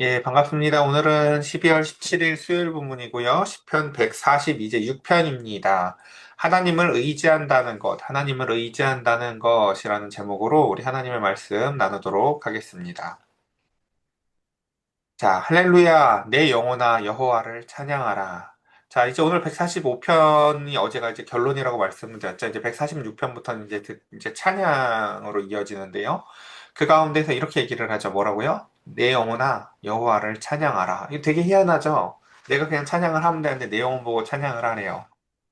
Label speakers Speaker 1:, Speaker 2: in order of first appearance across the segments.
Speaker 1: 예, 반갑습니다. 오늘은 12월 17일 수요일 본문이고요. 시편 140 이제 6편입니다. 하나님을 의지한다는 것, 하나님을 의지한다는 것이라는 제목으로 우리 하나님의 말씀 나누도록 하겠습니다. 자, 할렐루야, 내 영혼아 여호와를 찬양하라. 자, 이제 오늘 145편이 어제가 이제 결론이라고 말씀드렸죠. 이제 146편부터는 이제, 이제 찬양으로 이어지는데요. 그 가운데서 이렇게 얘기를 하죠. 뭐라고요? 내 영혼아 여호와를 찬양하라. 이거 되게 희한하죠? 내가 그냥 찬양을 하면 되는데 내 영혼 보고 찬양을 하래요.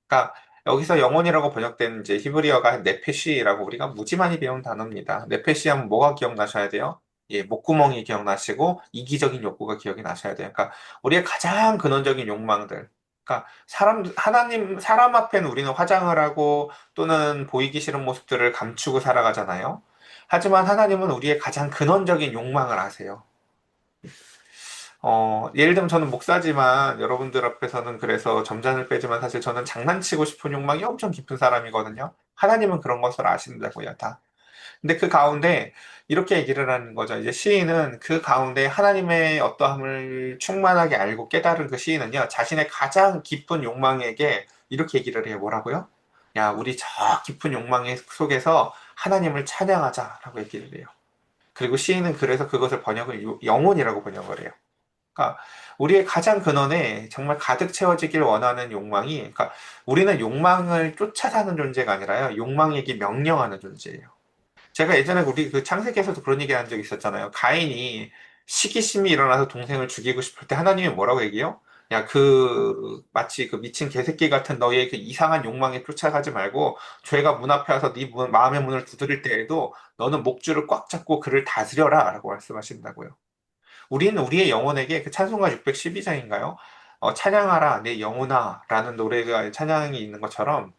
Speaker 1: 그러니까 여기서 영혼이라고 번역된 이제 히브리어가 네페시라고 우리가 무지 많이 배운 단어입니다. 네페시 하면 뭐가 기억나셔야 돼요? 예, 목구멍이 기억나시고 이기적인 욕구가 기억이 나셔야 돼요. 그러니까 우리의 가장 근원적인 욕망들. 그러니까 사람 하나님 사람 앞에는 우리는 화장을 하고 또는 보이기 싫은 모습들을 감추고 살아가잖아요. 하지만 하나님은 우리의 가장 근원적인 욕망을 아세요. 어, 예를 들면 저는 목사지만 여러분들 앞에서는 그래서 점잖을 빼지만 사실 저는 장난치고 싶은 욕망이 엄청 깊은 사람이거든요. 하나님은 그런 것을 아신다고요, 다. 근데 그 가운데 이렇게 얘기를 하는 거죠. 이제 시인은 그 가운데 하나님의 어떠함을 충만하게 알고 깨달은 그 시인은요, 자신의 가장 깊은 욕망에게 이렇게 얘기를 해요. 뭐라고요? 야, 우리 저 깊은 욕망 속에서 하나님을 찬양하자라고 얘기를 해요. 그리고 시인은 그래서 그것을 번역을 영혼이라고 번역을 해요. 그러니까 우리의 가장 근원에 정말 가득 채워지길 원하는 욕망이, 그러니까 우리는 욕망을 쫓아 사는 존재가 아니라요, 욕망에게 명령하는 존재예요. 제가 예전에 우리 그 창세기에서도 그런 얘기 한적 있었잖아요. 가인이 시기심이 일어나서 동생을 죽이고 싶을 때 하나님이 뭐라고 얘기해요? 야, 그, 마치 그 미친 개새끼 같은 너의 그 이상한 욕망에 쫓아가지 말고, 죄가 문 앞에 와서 네 문, 마음의 문을 두드릴 때에도 너는 목줄을 꽉 잡고 그를 다스려라. 라고 말씀하신다고요. 우리는 우리의 영혼에게 그 찬송가 612장인가요? 어, 찬양하라, 내 영혼아. 라는 노래가 찬양이 있는 것처럼,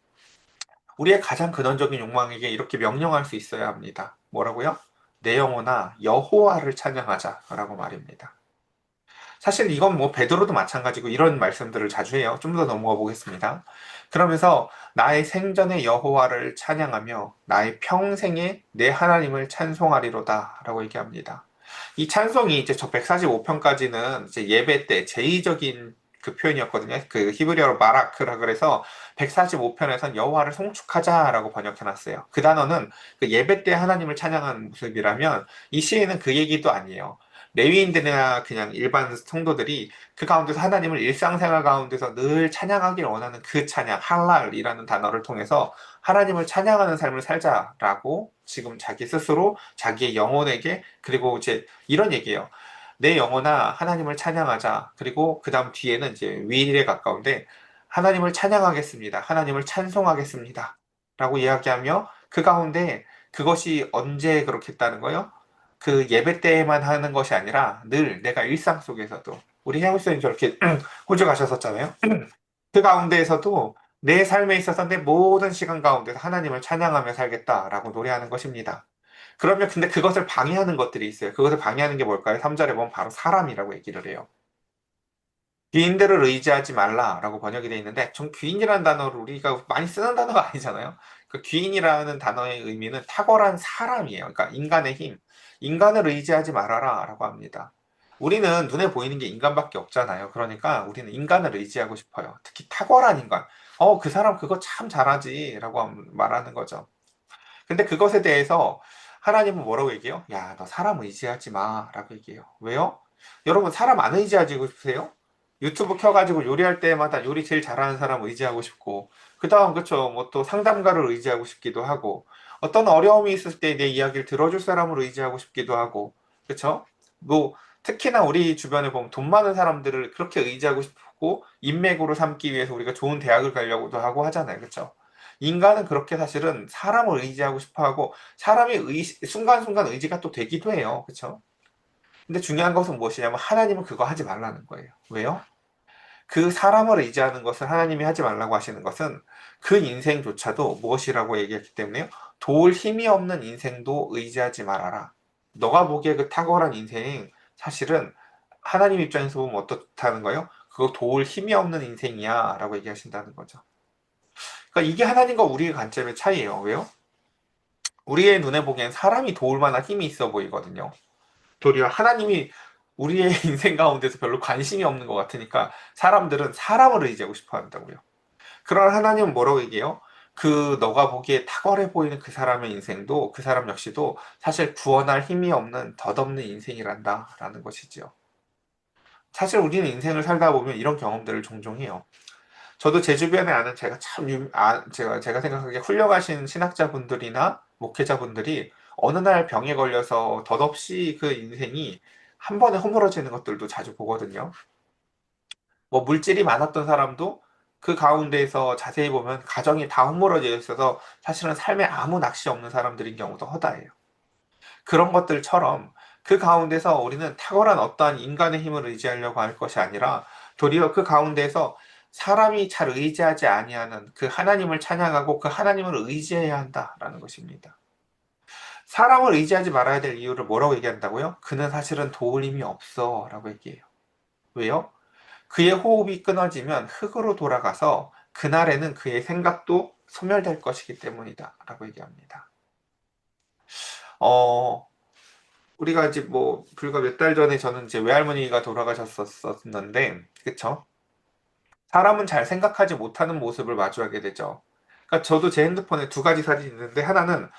Speaker 1: 우리의 가장 근원적인 욕망에게 이렇게 명령할 수 있어야 합니다. 뭐라고요? 내 영혼아, 여호와를 찬양하자. 라고 말입니다. 사실 이건 뭐 베드로도 마찬가지고 이런 말씀들을 자주 해요. 좀 더 넘어가 보겠습니다. 그러면서 나의 생전의 여호와를 찬양하며 나의 평생에 내 하나님을 찬송하리로다라고 얘기합니다. 이 찬송이 이제 저 145편까지는 이제 예배 때 제의적인 그 표현이었거든요. 그 히브리어로 마라크라 그래서 145편에선 여호와를 송축하자라고 번역해 놨어요. 그 단어는 그 예배 때 하나님을 찬양하는 모습이라면 이 시에는 그 얘기도 아니에요. 레위인들이나 그냥 일반 성도들이 그 가운데서 하나님을 일상생활 가운데서 늘 찬양하길 원하는 그 찬양, 할랄이라는 단어를 통해서 하나님을 찬양하는 삶을 살자라고 지금 자기 스스로 자기의 영혼에게 그리고 이제 이런 얘기예요. 내 영혼아 하나님을 찬양하자. 그리고 그 다음 뒤에는 이제 위일에 가까운데 하나님을 찬양하겠습니다. 하나님을 찬송하겠습니다. 라고 이야기하며 그 가운데 그것이 언제 그렇게 했다는 거예요? 그 예배 때에만 하는 것이 아니라 늘 내가 일상 속에서도 우리 해물선님 저렇게 호주 가셨었잖아요. 그 가운데에서도 내 삶에 있어서 내 모든 시간 가운데서 하나님을 찬양하며 살겠다라고 노래하는 것입니다. 그러면 근데 그것을 방해하는 것들이 있어요. 그것을 방해하는 게 뭘까요? 3절에 보면 바로 사람이라고 얘기를 해요. 귀인들을 의지하지 말라라고 번역이 되어 있는데 전 귀인이라는 단어를 우리가 많이 쓰는 단어가 아니잖아요. 그 귀인이라는 단어의 의미는 탁월한 사람이에요. 그러니까 인간의 힘. 인간을 의지하지 말아라 라고 합니다. 우리는 눈에 보이는 게 인간밖에 없잖아요. 그러니까 우리는 인간을 의지하고 싶어요. 특히 탁월한 인간. 어, 그 사람 그거 참 잘하지 라고 말하는 거죠. 근데 그것에 대해서 하나님은 뭐라고 얘기해요? 야, 너 사람 의지하지 마 라고 얘기해요. 왜요? 여러분 사람 안 의지하고 싶으세요? 유튜브 켜가지고 요리할 때마다 요리 제일 잘하는 사람 의지하고 싶고 그 다음 그쵸 뭐 또 상담가를 의지하고 싶기도 하고 어떤 어려움이 있을 때 내 이야기를 들어줄 사람을 의지하고 싶기도 하고, 그쵸? 뭐, 특히나 우리 주변에 보면 돈 많은 사람들을 그렇게 의지하고 싶고, 인맥으로 삼기 위해서 우리가 좋은 대학을 가려고도 하고 하잖아요. 그쵸? 인간은 그렇게 사실은 사람을 의지하고 싶어 하고, 사람의 의, 순간순간 의지가 또 되기도 해요. 그쵸? 근데 중요한 것은 무엇이냐면, 하나님은 그거 하지 말라는 거예요. 왜요? 그 사람을 의지하는 것을 하나님이 하지 말라고 하시는 것은 그 인생조차도 무엇이라고 얘기했기 때문에요. 도울 힘이 없는 인생도 의지하지 말아라. 너가 보기에 그 탁월한 인생 사실은 하나님 입장에서 보면 어떻다는 거예요? 그거 도울 힘이 없는 인생이야 라고 얘기하신다는 거죠. 그러니까 이게 하나님과 우리의 관점의 차이예요. 왜요? 우리의 눈에 보기엔 사람이 도울 만한 힘이 있어 보이거든요. 도리어 하나님이 우리의 인생 가운데서 별로 관심이 없는 것 같으니까 사람들은 사람을 의지하고 싶어 한다고요. 그러나 하나님은 뭐라고 얘기해요? 그 너가 보기에 탁월해 보이는 그 사람의 인생도 그 사람 역시도 사실 구원할 힘이 없는 덧없는 인생이란다라는 것이지요. 사실 우리는 인생을 살다 보면 이런 경험들을 종종 해요. 저도 제 주변에 아는 제가 참 유, 아, 제가 제가 생각하기에 훌륭하신 신학자분들이나 목회자분들이 어느 날 병에 걸려서 덧없이 그 인생이 한 번에 허물어지는 것들도 자주 보거든요. 뭐 물질이 많았던 사람도 그 가운데에서 자세히 보면 가정이 다 허물어져 있어서 사실은 삶에 아무 낚시 없는 사람들인 경우도 허다해요. 그런 것들처럼 그 가운데서 우리는 탁월한 어떠한 인간의 힘을 의지하려고 할 것이 아니라 도리어 그 가운데서 사람이 잘 의지하지 아니하는 그 하나님을 찬양하고 그 하나님을 의지해야 한다라는 것입니다. 사람을 의지하지 말아야 될 이유를 뭐라고 얘기한다고요? 그는 사실은 도울 힘이 없어 라고 얘기해요. 왜요? 그의 호흡이 끊어지면 흙으로 돌아가서 그날에는 그의 생각도 소멸될 것이기 때문이다 라고 얘기합니다. 어, 우리가 이제 뭐 불과 몇 달 전에 저는 이제 외할머니가 돌아가셨었는데, 그쵸? 사람은 잘 생각하지 못하는 모습을 마주하게 되죠. 그러니까 저도 제 핸드폰에 두 가지 사진이 있는데 하나는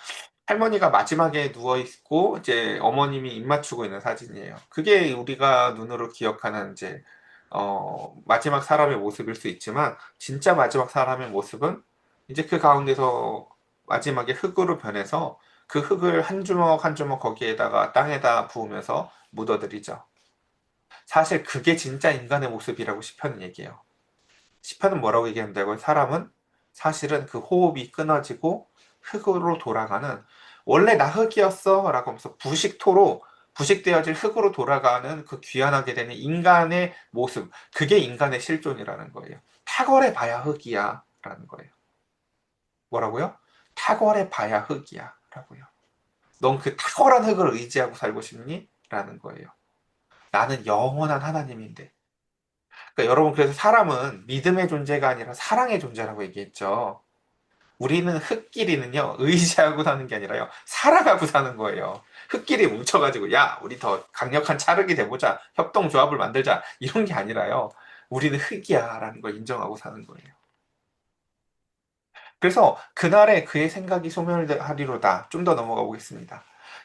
Speaker 1: 할머니가 마지막에 누워 있고 이제 어머님이 입 맞추고 있는 사진이에요. 그게 우리가 눈으로 기억하는 이제 어, 마지막 사람의 모습일 수 있지만 진짜 마지막 사람의 모습은 이제 그 가운데서 마지막에 흙으로 변해서 그 흙을 한 주먹 한 주먹 거기에다가 땅에다 부으면서 묻어들이죠. 사실 그게 진짜 인간의 모습이라고 시편은 얘기해요. 시편은 뭐라고 얘기한다고요? 사람은 사실은 그 호흡이 끊어지고 흙으로 돌아가는 원래 나 흙이었어 라고 하면서 부식토로 부식되어질 흙으로 돌아가는 그 귀환하게 되는 인간의 모습 그게 인간의 실존이라는 거예요. 탁월해 봐야 흙이야 라는 거예요. 뭐라고요? 탁월해 봐야 흙이야 라고요. 넌 그 탁월한 흙을 의지하고 살고 싶니? 라는 거예요. 나는 영원한 하나님인데. 그러니까 여러분 그래서 사람은 믿음의 존재가 아니라 사랑의 존재라고 얘기했죠. 우리는 흙끼리는요 의지하고 사는 게 아니라요 살아가고 사는 거예요. 흙끼리 뭉쳐가지고 야 우리 더 강력한 차르기 돼보자 협동조합을 만들자 이런 게 아니라요 우리는 흙이야라는 걸 인정하고 사는 거예요. 그래서 그날에 그의 생각이 소멸하리로다. 좀 더 넘어가 보겠습니다.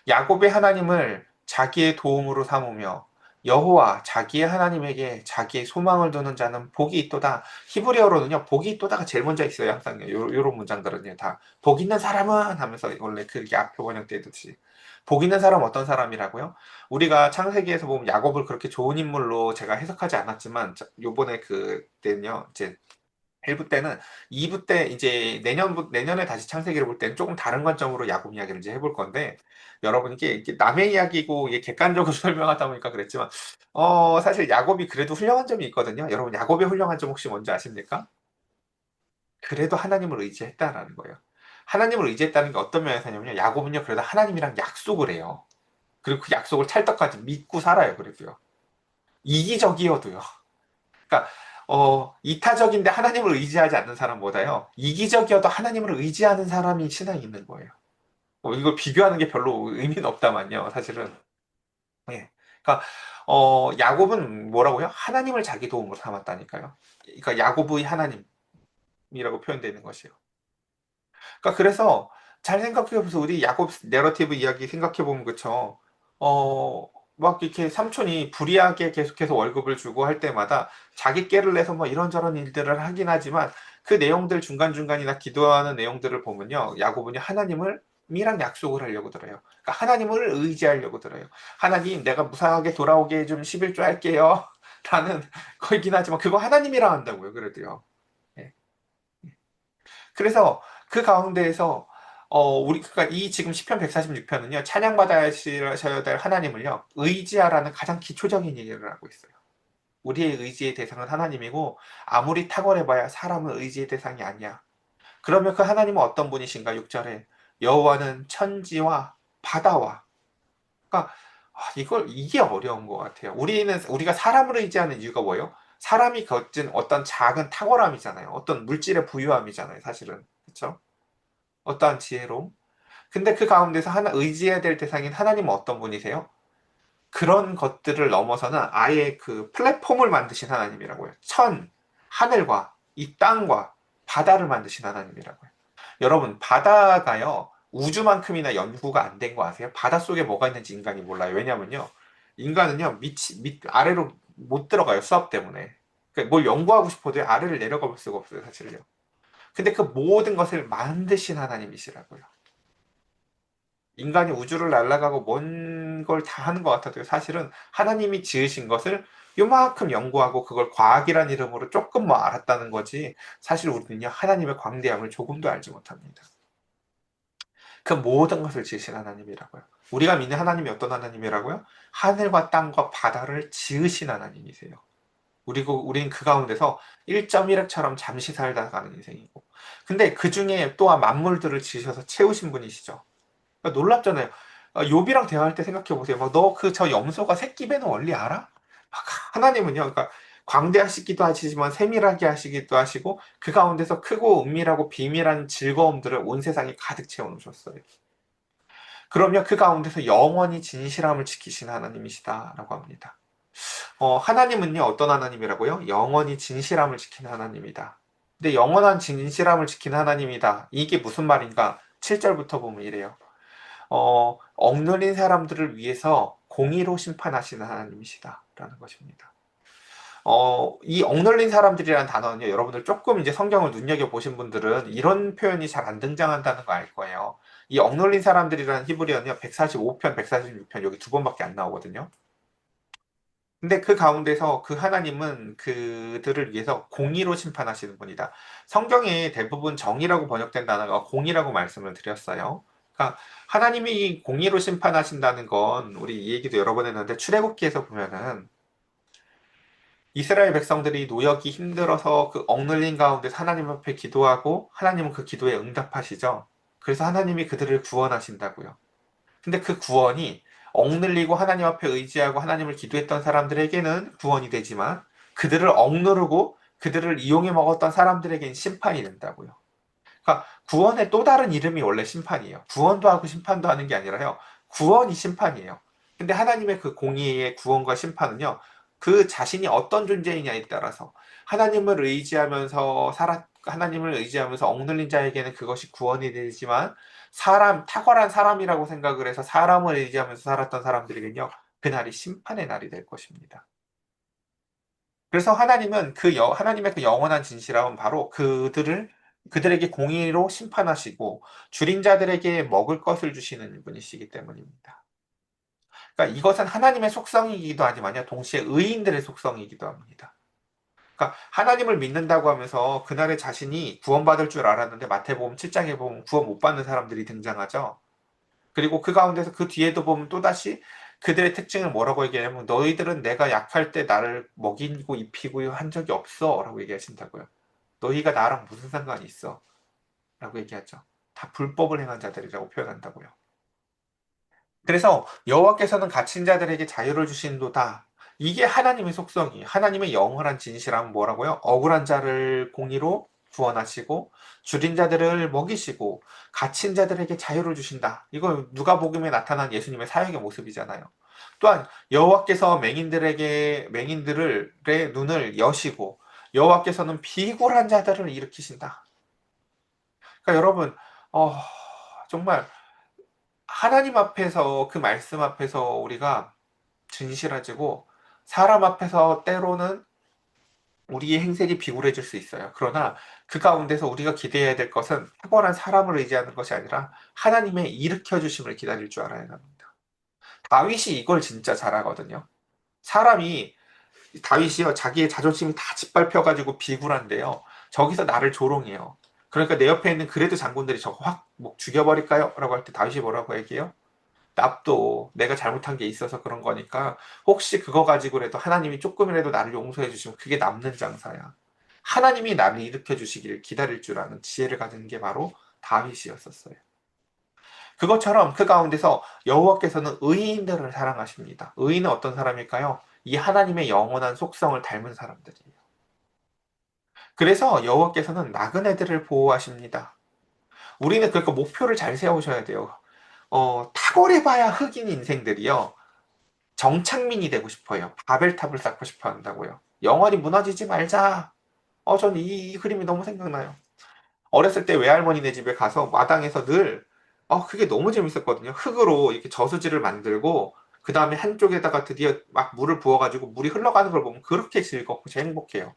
Speaker 1: 야곱의 하나님을 자기의 도움으로 삼으며 여호와 자기의 하나님에게 자기의 소망을 두는 자는 복이 있도다. 히브리어로는요, 복이 있도다가 제일 먼저 있어요. 항상 요, 요런 문장들은요, 다. 복 있는 사람은 하면서 원래 그게 앞표 번역되듯이. 복 있는 사람 어떤 사람이라고요? 우리가 창세기에서 보면 야곱을 그렇게 좋은 인물로 제가 해석하지 않았지만, 요번에 그때는요, 이제 1부 때는 2부 때 이제 내년 내년에 다시 창세기를 볼 때는 조금 다른 관점으로 야곱 이야기를 이제 해볼 건데 여러분께 남의 이야기고 이게 객관적으로 설명하다 보니까 그랬지만 어 사실 야곱이 그래도 훌륭한 점이 있거든요. 여러분 야곱의 훌륭한 점 혹시 뭔지 아십니까? 그래도 하나님을 의지했다라는 거예요. 하나님을 의지했다는 게 어떤 면에서냐면요. 야곱은요 그래도 하나님이랑 약속을 해요. 그리고 그 약속을 찰떡까지 믿고 살아요. 그래도요. 이기적이어도요. 그러니까 어, 이타적인데 하나님을 의지하지 않는 사람보다요, 이기적이어도 하나님을 의지하는 사람이 신앙이 있는 거예요. 어, 이걸 비교하는 게 별로 의미는 없다만요, 사실은. 예. 그러니까, 어, 야곱은 뭐라고요? 하나님을 자기 도움으로 삼았다니까요. 그러니까 야곱의 하나님이라고 표현되는 것이요. 그러니까 그래서 잘 생각해보세요. 우리 야곱 내러티브 이야기 생각해 보면 그쵸. 어, 막 이렇게 삼촌이 불이하게 계속해서 월급을 주고 할 때마다 자기 깨를 내서 뭐 이런저런 일들을 하긴 하지만 그 내용들 중간중간이나 기도하는 내용들을 보면요. 야곱은요, 하나님을 이랑 약속을 하려고 들어요. 그러니까 하나님을 의지하려고 들어요. 하나님, 내가 무사하게 돌아오게 좀 11조 할게요. 라는 거이긴 하지만 그거 하나님이랑 한다고요. 그래도요. 예. 예. 그래서 그 가운데에서 어, 우리, 그니까 이 지금 시편 146편은요, 찬양받아야 될 하나님을요, 의지하라는 가장 기초적인 얘기를 하고 있어요. 우리의 의지의 대상은 하나님이고, 아무리 탁월해봐야 사람은 의지의 대상이 아니야. 그러면 그 하나님은 어떤 분이신가? 6절에. 여호와는 천지와 바다와. 그러니까, 이걸, 이게 어려운 것 같아요. 우리는, 우리가 사람을 의지하는 이유가 뭐예요? 사람이 거진 어떤 작은 탁월함이잖아요. 어떤 물질의 부유함이잖아요, 사실은. 그렇죠? 어떠한 지혜로. 근데 그 가운데서 하나 의지해야 될 대상인 하나님은 어떤 분이세요? 그런 것들을 넘어서는 아예 그 플랫폼을 만드신 하나님이라고요. 천, 하늘과 이 땅과 바다를 만드신 하나님이라고요. 여러분, 바다가요, 우주만큼이나 연구가 안 된 거 아세요? 바다 속에 뭐가 있는지 인간이 몰라요. 왜냐면요, 인간은요, 밑, 밑, 아래로 못 들어가요. 수압 때문에. 그러니까 뭘 연구하고 싶어도 아래를 내려가 볼 수가 없어요, 사실요. 근데 그 모든 것을 만드신 하나님이시라고요. 인간이 우주를 날아가고 뭔걸다 하는 것 같아도 사실은 하나님이 지으신 것을 요만큼 연구하고 그걸 과학이란 이름으로 조금 뭐 알았다는 거지 사실 우리는요 하나님의 광대함을 조금도 알지 못합니다. 그 모든 것을 지으신 하나님이라고요. 우리가 믿는 하나님이 어떤 하나님이라고요? 하늘과 땅과 바다를 지으신 하나님이세요. 그리고 우리는 그 가운데서 1.1획처럼 잠시 살다 가는 인생이고. 근데 그 중에 또한 만물들을 지으셔서 채우신 분이시죠. 그러니까 놀랍잖아요. 어, 욥이랑 대화할 때 생각해 보세요. 막 너 그 저 염소가 새끼 베는 원리 알아? 막 하나님은요. 그러니까 광대하시기도 하시지만 세밀하게 하시기도 하시고 그 가운데서 크고 은밀하고 비밀한 즐거움들을 온 세상에 가득 채워 놓으셨어요. 그러면 그 가운데서 영원히 진실함을 지키신 하나님이시다라고 합니다. 어, 하나님은요, 어떤 하나님이라고요? 영원히 진실함을 지키는 하나님이다. 근데 영원한 진실함을 지키는 하나님이다. 이게 무슨 말인가? 7절부터 보면 이래요. 어, 억눌린 사람들을 위해서 공의로 심판하시는 하나님이시다라는 것입니다. 어, 이 억눌린 사람들이라는 단어는요, 여러분들 조금 이제 성경을 눈여겨보신 분들은 이런 표현이 잘 안 등장한다는 거 알 거예요. 이 억눌린 사람들이라는 히브리어는요, 145편, 146편 여기 두 번밖에 안 나오거든요. 근데 그 가운데서 그 하나님은 그들을 위해서 공의로 심판하시는 분이다. 성경에 대부분 정의라고 번역된 단어가 공의라고 말씀을 드렸어요. 그러니까 하나님이 공의로 심판하신다는 건 우리 이 얘기도 여러 번 했는데 출애굽기에서 보면은 이스라엘 백성들이 노역이 힘들어서 그 억눌린 가운데 하나님 앞에 기도하고 하나님은 그 기도에 응답하시죠. 그래서 하나님이 그들을 구원하신다고요. 근데 그 구원이 억눌리고 하나님 앞에 의지하고 하나님을 기도했던 사람들에게는 구원이 되지만 그들을 억누르고 그들을 이용해 먹었던 사람들에게는 심판이 된다고요. 그러니까 구원의 또 다른 이름이 원래 심판이에요. 구원도 하고 심판도 하는 게 아니라요. 구원이 심판이에요. 근데 하나님의 그 공의의 구원과 심판은요. 그 자신이 어떤 존재이냐에 따라서 하나님을 의지하면서 살아 하나님을 의지하면서 억눌린 자에게는 그것이 구원이 되지만 사람 탁월한 사람이라고 생각을 해서 사람을 의지하면서 살았던 사람들에게는요 그날이 심판의 날이 될 것입니다. 그래서 하나님은 그 여, 하나님의 그 영원한 진실함은 바로 그들을 그들에게 공의로 심판하시고 줄인 자들에게 먹을 것을 주시는 분이시기 때문입니다. 그러니까 이것은 하나님의 속성이기도 하지만요, 동시에 의인들의 속성이기도 합니다. 그러니까 하나님을 믿는다고 하면서 그날의 자신이 구원받을 줄 알았는데 마태복음 7장에 보면 구원 못 받는 사람들이 등장하죠. 그리고 그 가운데서 그 뒤에도 보면 또다시 그들의 특징을 뭐라고 얘기하냐면 너희들은 내가 약할 때 나를 먹이고 입히고 한 적이 없어 라고 얘기하신다고요. 너희가 나랑 무슨 상관이 있어? 라고 얘기하죠. 다 불법을 행한 자들이라고 표현한다고요. 그래서 여호와께서는 갇힌 자들에게 자유를 주신도다. 이게 하나님의 속성이 하나님의 영원한 진실함은 뭐라고요? 억울한 자를 공의로 구원하시고 줄인 자들을 먹이시고 갇힌 자들에게 자유를 주신다. 이거 누가복음에 나타난 예수님의 사역의 모습이잖아요. 또한 여호와께서 맹인들에게 맹인들의 눈을 여시고 여호와께서는 비굴한 자들을 일으키신다. 그러니까 여러분 어, 정말 하나님 앞에서 그 말씀 앞에서 우리가 진실해지고 사람 앞에서 때로는 우리의 행색이 비굴해질 수 있어요. 그러나 그 가운데서 우리가 기대해야 될 것은 탁월한 사람을 의지하는 것이 아니라 하나님의 일으켜 주심을 기다릴 줄 알아야 합니다. 다윗이 이걸 진짜 잘하거든요. 사람이 다윗이요 자기의 자존심이 다 짓밟혀가지고 비굴한데요. 저기서 나를 조롱해요. 그러니까 내 옆에 있는 그래도 장군들이 저거 확 뭐 죽여버릴까요? 라고 할 때 다윗이 뭐라고 얘기해요? 납도 내가 잘못한 게 있어서 그런 거니까 혹시 그거 가지고라도 하나님이 조금이라도 나를 용서해 주시면 그게 남는 장사야. 하나님이 나를 일으켜 주시기를 기다릴 줄 아는 지혜를 가진 게 바로 다윗이었었어요. 그것처럼 그 가운데서 여호와께서는 의인들을 사랑하십니다. 의인은 어떤 사람일까요? 이 하나님의 영원한 속성을 닮은 사람들이에요. 그래서 여호와께서는 나그네들을 보호하십니다. 우리는 그러니까 목표를 잘 세우셔야 돼요. 어, 탁월해봐야 흑인 인생들이요. 정착민이 되고 싶어요. 바벨탑을 쌓고 싶어 한다고요. 영원히 무너지지 말자. 어, 전 이, 이 그림이 너무 생각나요. 어렸을 때 외할머니네 집에 가서 마당에서 늘, 어, 그게 너무 재밌었거든요. 흙으로 이렇게 저수지를 만들고, 그 다음에 한쪽에다가 드디어 막 물을 부어가지고 물이 흘러가는 걸 보면 그렇게 즐겁고 제 행복해요.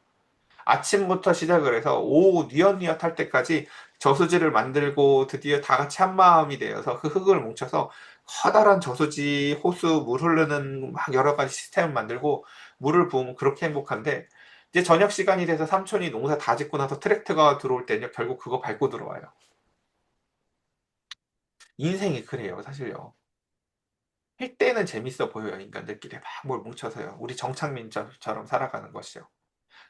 Speaker 1: 아침부터 시작을 해서 오후 뉘엿뉘엿 할 때까지 저수지를 만들고 드디어 다 같이 한 마음이 되어서 그 흙을 뭉쳐서 커다란 저수지, 호수, 물 흐르는 막 여러 가지 시스템을 만들고 물을 부으면 그렇게 행복한데 이제 저녁 시간이 돼서 삼촌이 농사 다 짓고 나서 트랙터가 들어올 때는 결국 그거 밟고 들어와요. 인생이 그래요, 사실요. 할 때는 재밌어 보여요, 인간들끼리 막 뭘 뭉쳐서요. 우리 정착민처럼 살아가는 것이요.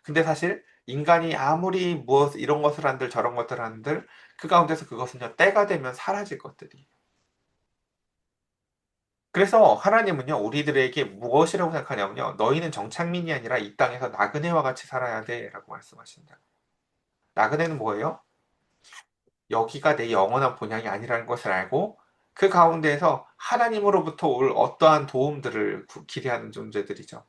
Speaker 1: 근데 사실 인간이 아무리 무엇 이런 것을 한들 저런 것을 한들 그 가운데서 그것은요 때가 되면 사라질 것들이. 그래서 하나님은요 우리들에게 무엇이라고 생각하냐면요 너희는 정착민이 아니라 이 땅에서 나그네와 같이 살아야 돼라고 말씀하신다. 나그네는 뭐예요? 여기가 내 영원한 본향이 아니라는 것을 알고 그 가운데에서 하나님으로부터 올 어떠한 도움들을 기대하는 존재들이죠.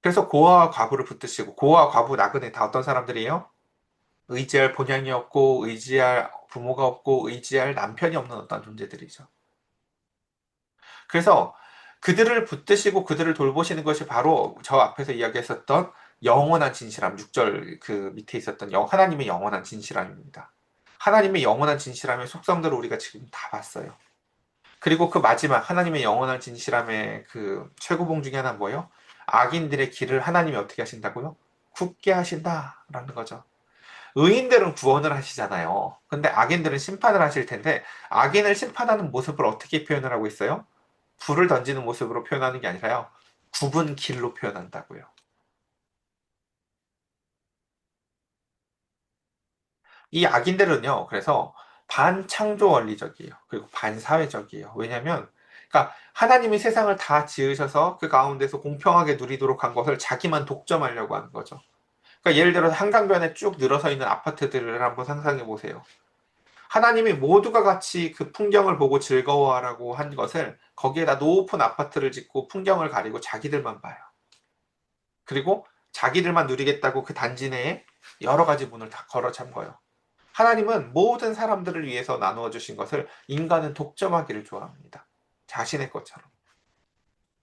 Speaker 1: 그래서 고아와 과부를 붙드시고 고아와 과부 나그네 다 어떤 사람들이에요? 의지할 본향이 없고 의지할 부모가 없고 의지할 남편이 없는 어떤 존재들이죠. 그래서 그들을 붙드시고 그들을 돌보시는 것이 바로 저 앞에서 이야기했었던 영원한 진실함, 6절 그 밑에 있었던 하나님의 영원한 진실함입니다. 하나님의 영원한 진실함의 속성들을 우리가 지금 다 봤어요. 그리고 그 마지막 하나님의 영원한 진실함의 그 최고봉 중에 하나는 뭐예요? 악인들의 길을 하나님이 어떻게 하신다고요? 굳게 하신다라는 거죠. 의인들은 구원을 하시잖아요. 근데 악인들은 심판을 하실 텐데 악인을 심판하는 모습을 어떻게 표현을 하고 있어요? 불을 던지는 모습으로 표현하는 게 아니라요. 굽은 길로 표현한다고요. 이 악인들은요. 그래서 반창조 원리적이에요. 그리고 반사회적이에요. 왜냐하면 그러니까 하나님이 세상을 다 지으셔서 그 가운데서 공평하게 누리도록 한 것을 자기만 독점하려고 하는 거죠. 그러니까 예를 들어서 한강변에 쭉 늘어서 있는 아파트들을 한번 상상해 보세요. 하나님이 모두가 같이 그 풍경을 보고 즐거워하라고 한 것을 거기에다 높은 아파트를 짓고 풍경을 가리고 자기들만 봐요. 그리고 자기들만 누리겠다고 그 단지 내에 여러 가지 문을 다 걸어 잠궈요. 하나님은 모든 사람들을 위해서 나누어 주신 것을 인간은 독점하기를 좋아합니다. 자신의 것처럼.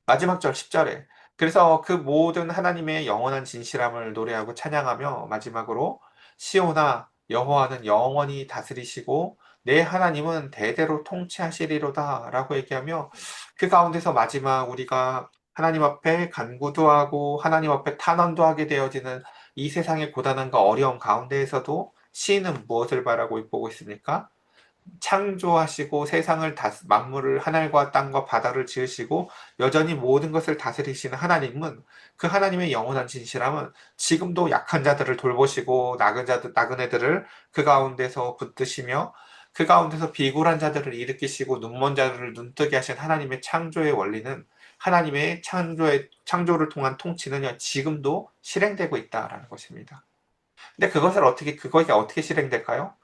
Speaker 1: 마지막 절 10절에 그래서 그 모든 하나님의 영원한 진실함을 노래하고 찬양하며 마지막으로 시오나 여호와는 영원히 다스리시고 내 하나님은 대대로 통치하시리로다 라고 얘기하며 그 가운데서 마지막 우리가 하나님 앞에 간구도 하고 하나님 앞에 탄원도 하게 되어지는 이 세상의 고단함과 어려움 가운데에서도 시인은 무엇을 바라고 보고 있습니까? 창조하시고 세상을 다 만물을 하늘과 땅과 바다를 지으시고 여전히 모든 것을 다스리시는 하나님은 그 하나님의 영원한 진실함은 지금도 약한 자들을 돌보시고 나은 자들 나은 애들을 그 가운데서 붙드시며 그 가운데서 비굴한 자들을 일으키시고 눈먼 자들을 눈뜨게 하신 하나님의 창조의 원리는 하나님의 창조의 창조를 통한 통치는 지금도 실행되고 있다라는 것입니다. 근데 그것을 어떻게 그것이 어떻게 실행될까요?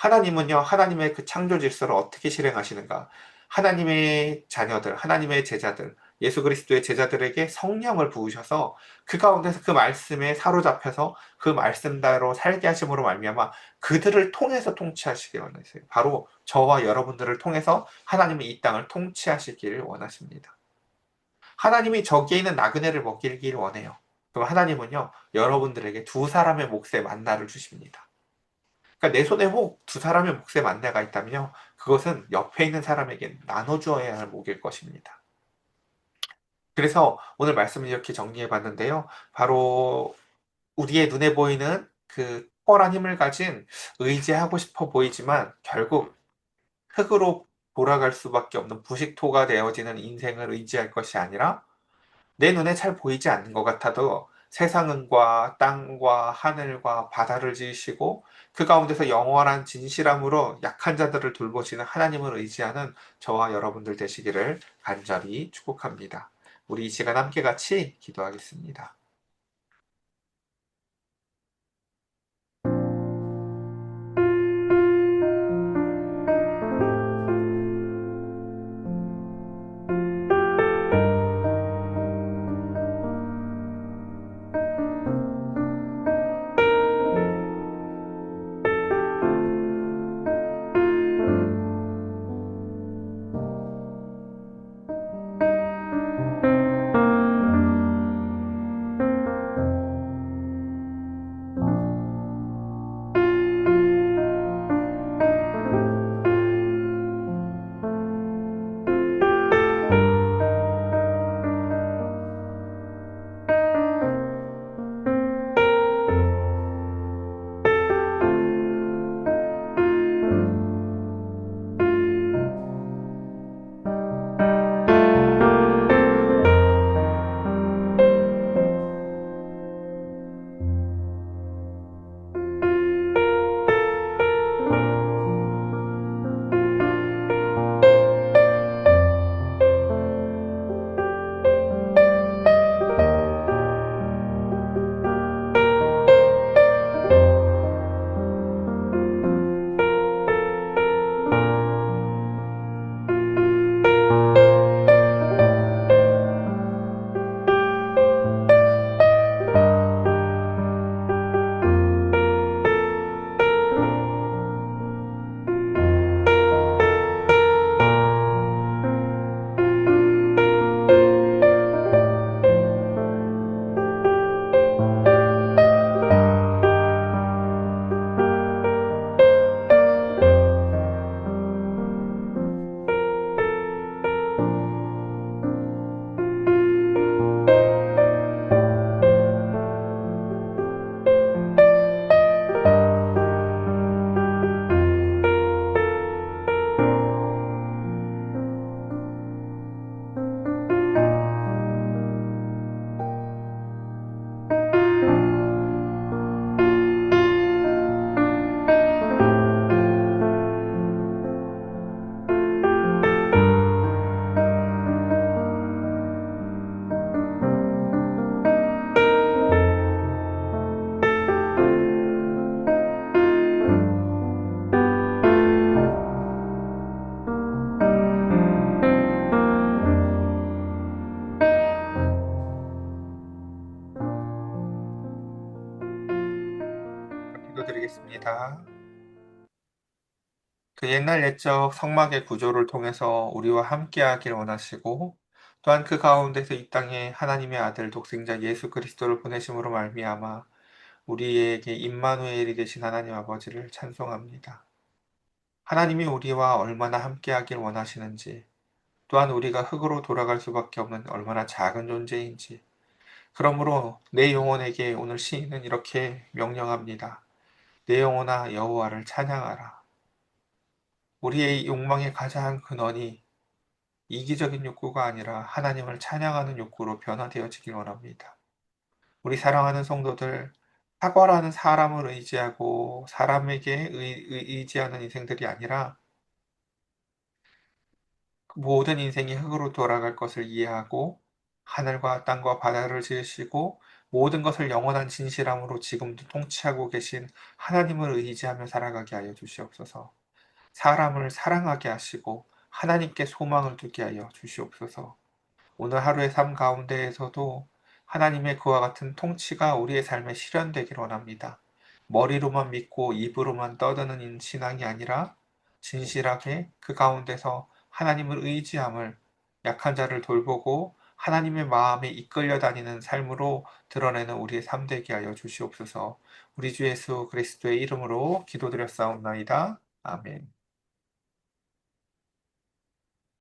Speaker 1: 하나님은요, 하나님의 그 창조 질서를 어떻게 실행하시는가? 하나님의 자녀들, 하나님의 제자들, 예수 그리스도의 제자들에게 성령을 부으셔서 그 가운데서 그 말씀에 사로잡혀서 그 말씀대로 살게 하심으로 말미암아 그들을 통해서 통치하시길 원하세요. 바로 저와 여러분들을 통해서 하나님은 이 땅을 통치하시기를 원하십니다. 하나님이 저기에 있는 나그네를 먹이길 원해요. 그럼 하나님은요, 여러분들에게 두 사람의 몫에 만나를 주십니다. 그러니까 내 손에 혹 두 사람의 몫에 만나가 있다면요. 그것은 옆에 있는 사람에게 나눠주어야 할 목일 것입니다. 그래서 오늘 말씀을 이렇게 정리해 봤는데요. 바로 우리의 눈에 보이는 그 탁월한 힘을 가진 의지하고 싶어 보이지만 결국 흙으로 돌아갈 수밖에 없는 부식토가 되어지는 인생을 의지할 것이 아니라 내 눈에 잘 보이지 않는 것 같아도 세상과 땅과 하늘과 바다를 지으시고 그 가운데서 영원한 진실함으로 약한 자들을 돌보시는 하나님을 의지하는 저와 여러분들 되시기를 간절히 축복합니다. 우리 이 시간 함께 같이 기도하겠습니다. 그 옛날 옛적 성막의 구조를 통해서 우리와 함께하길 원하시고 또한 그 가운데서 이 땅에 하나님의 아들 독생자 예수 그리스도를 보내심으로 말미암아 우리에게 임마누엘이 되신 하나님 아버지를 찬송합니다. 하나님이 우리와 얼마나 함께하길 원하시는지 또한 우리가 흙으로 돌아갈 수밖에 없는 얼마나 작은 존재인지 그러므로 내 영혼에게 오늘 시인은 이렇게 명령합니다. 내 영혼아 여호와를 찬양하라. 우리의 욕망의 가장 근원이 이기적인 욕구가 아니라 하나님을 찬양하는 욕구로 변화되어지길 원합니다. 우리 사랑하는 성도들, 사과라는 사람을 의지하고 사람에게 의, 의 지하는 인생들이 아니라 모든 인생이 흙으로 돌아갈 것을 이해하고 하늘과 땅과 바다를 지으시고 모든 것을 영원한 진실함으로 지금도 통치하고 계신 하나님을 의지하며 살아가게 하여 주시옵소서. 사람을 사랑하게 하시고 하나님께 소망을 두게 하여 주시옵소서. 오늘 하루의 삶 가운데에서도 하나님의 그와 같은 통치가 우리의 삶에 실현되길 원합니다. 머리로만 믿고 입으로만 떠드는 신앙이 아니라 진실하게 그 가운데서 하나님을 의지함을 약한 자를 돌보고 하나님의 마음에 이끌려 다니는 삶으로 드러내는 우리의 삶 되게 하여 주시옵소서. 우리 주 예수 그리스도의 이름으로 기도드렸사옵나이다. 아멘.